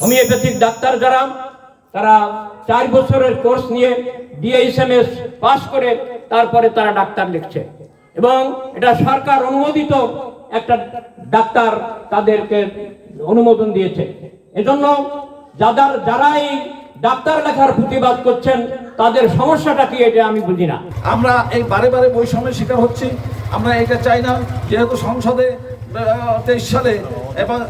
Homeopathic doctor যারা, তারা চার বছরের কোর্স নিয়ে ডিএইচএমএস পাস করে তারপরে তারা ডাক্তার লিখছে। এবং এটা সরকার অনুমোদিত একটা ডাক্তার তাদেরকে অনুমোদন দিয়েছে। এজন্য যাদের যারা এই ডাক্তার লেখার প্রতিবাদ করছেন, তাদের সমস্যাটা কি এটা আমি বুঝি না। আমরা এই বারে বারে বৈষম্যের শিকার হচ্ছি। আমরা এটা চাই না, যেহেতু সংসদে তেইশ সালে। এবং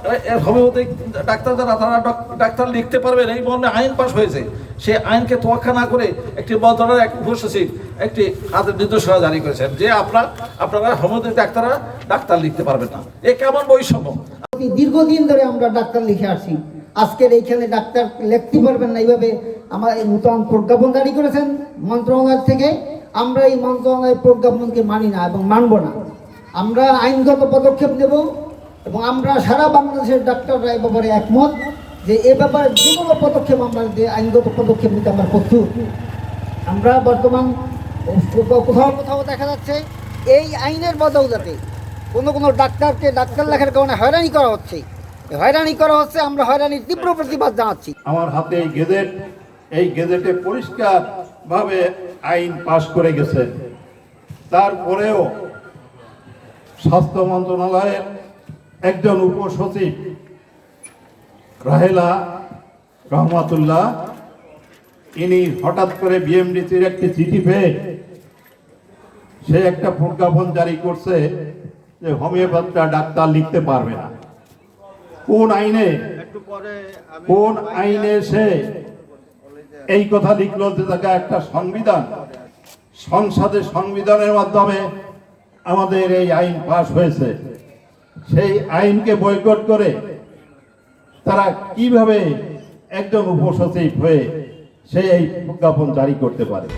হোমিওপ্যাথিক ডাক্তার যারা তারা ডক- ডাক্তার লিখতে পারবেন, এই মর্মে আইন পাশ হয়েছে। সেই আইনকে তোয়াক্কা না করে একটি মন্ত্রণালয়ের এক উপসচিব একটি হাতের নির্দেশনা জারি করেছেন যে আপনার আপনারা হোমিওপ্যাথিক ডাক্তাররা ডাক্তার লিখতে পারবেন না। এ কেমন বৈষম্য? দীর্ঘদিন ধরে আমরা ডাক্তার লিখে আসি আজকের এইখানে ডাক্তার লিখতে পারবেন না এইভাবে আমার এই নূতন প্রজ্ঞাপন জারি করেছেন মন্ত্রণালয় থেকে। আমরা এই মন্ত্রণালয়ের প্রজ্ঞাপনকে মানি না এবং মানব না। আমরা আইনগত পদক্ষেপ নেব এবং আমরা সারা বাংলাদেশের ডাক্তাররা এ ব্যাপারে একমত যে এ ব্যাপারে যে কোনো পদক্ষেপ আমরা যে আইনগত পদক্ষেপ নিতে আমরা প্রস্তুত। আমরা বর্তমান কোথাও কোথাও দেখা যাচ্ছে, এই আইনের বদৌলতে কোনো কোনো ডাক্তারকে ডাক্তার লেখার কারণে হয়রানি করা হচ্ছে। হয়রানি করা হচ্ছে, আমরা হয়রানির তীব্র প্রতিবাদ জানাচ্ছি। আমার হাতে এই গেজেট, এই গেজেটে পরিষ্কার ভাবে আইন পাশ করে গেছে। তারপরেও স্বাস্থ্য মন্ত্রণালয়ের একজন উপসচিব রাহেলা রহমাতুল্লাহ ইনি হঠাৎ করে বিএমডিসির একটি চিঠি পেয়ে সে একটা প্রজ্ঞাপন জারি করছে যে হোমিওপ্যাথটা ডাক্তার লিখতে পারবে না। কোন আইনে? কোন আইনে সে এই কথা লিখলো যে তাকে একটা সংবিধান সংসদে সংবিধানের মাধ্যমে আমাদের এই আইন পাশ হয়েছে। সেই আইনকে বয়কট করে তারা কীভাবে একজন উপসচিব হয়ে সেই এই প্রজ্ঞাপন জারি করতে পারে?